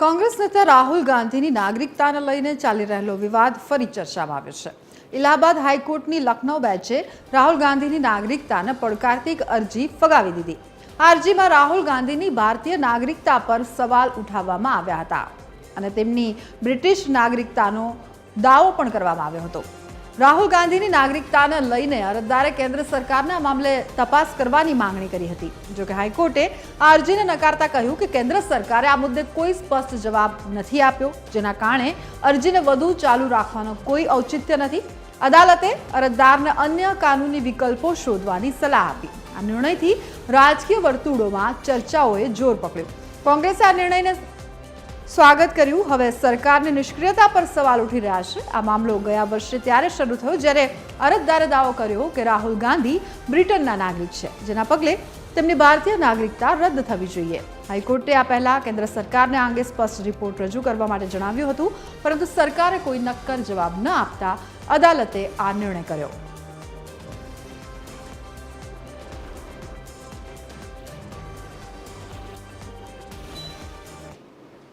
કોંગ્રેસ નેતા રાહુલ ગાંધીની નાગરિકતાને લઈને ચાલી રહેલો વિવાદ ફરી ચર્ચામાં આવ્યો છે. ઇલાહાબાદ હાઈકોર્ટની લખનૌ બેચે રાહુલ ગાંધીની નાગરિકતાને પડકારતી એક અરજી ફગાવી દીધી. આ અરજીમાં રાહુલ ગાંધીની ભારતીય નાગરિકતા પર સવાલ ઉઠાવવામાં આવ્યા હતા અને તેમની બ્રિટિશ નાગરિકતાનો દાવો પણ કરવામાં આવ્યો હતો. રાહુલ ગાંધીની નાગરિકતાને લઈને અરજદારે કેન્દ્ર સરકારને મામલે તપાસ કરવાની માંગણી કરી હતી. જોકે હાઈકોર્ટે આ અરજીને નકારતા કહ્યું કે કેન્દ્ર સરકારે આ મુદ્દે કોઈ સ્પષ્ટ જવાબ નથી આપ્યો, જેના કારણે અરજીને વધુ ચાલુ રાખવાનો કોઈ ઔચિત્ય નથી. અદાલતે અરજદારને અન્ય કાનૂની વિકલ્પો શોધવાની સલાહ આપી. આ નિર્ણયથી રાજકીય વર્તુળોમાં ચર્ચાઓએ જોર પકડ્યું. કોંગ્રેસે આ નિર્ણયને સ્વાગત કર્યું. હવે સરકારની નિષ્ક્રિયતા પર સવાલ ઉઠી રહ્યા છે. આ મામલો ગયા વર્ષે ત્યારે શરૂ થયો, જ્યારે અરજદારે દાવો કર્યો કે રાહુલ ગાંધી બ્રિટનના નાગરિક છે, જેના પગલે તેમની ભારતીય નાગરિકતા રદ થવી જોઈએ. હાઈકોર્ટે આ પહેલા કેન્દ્ર સરકારને આ અંગે સ્પષ્ટ રિપોર્ટ રજૂ કરવા માટે જણાવ્યું હતું, પરંતુ સરકારે કોઈ નક્કર જવાબ ન આપતા અદાલતે આ નિર્ણય કર્યો.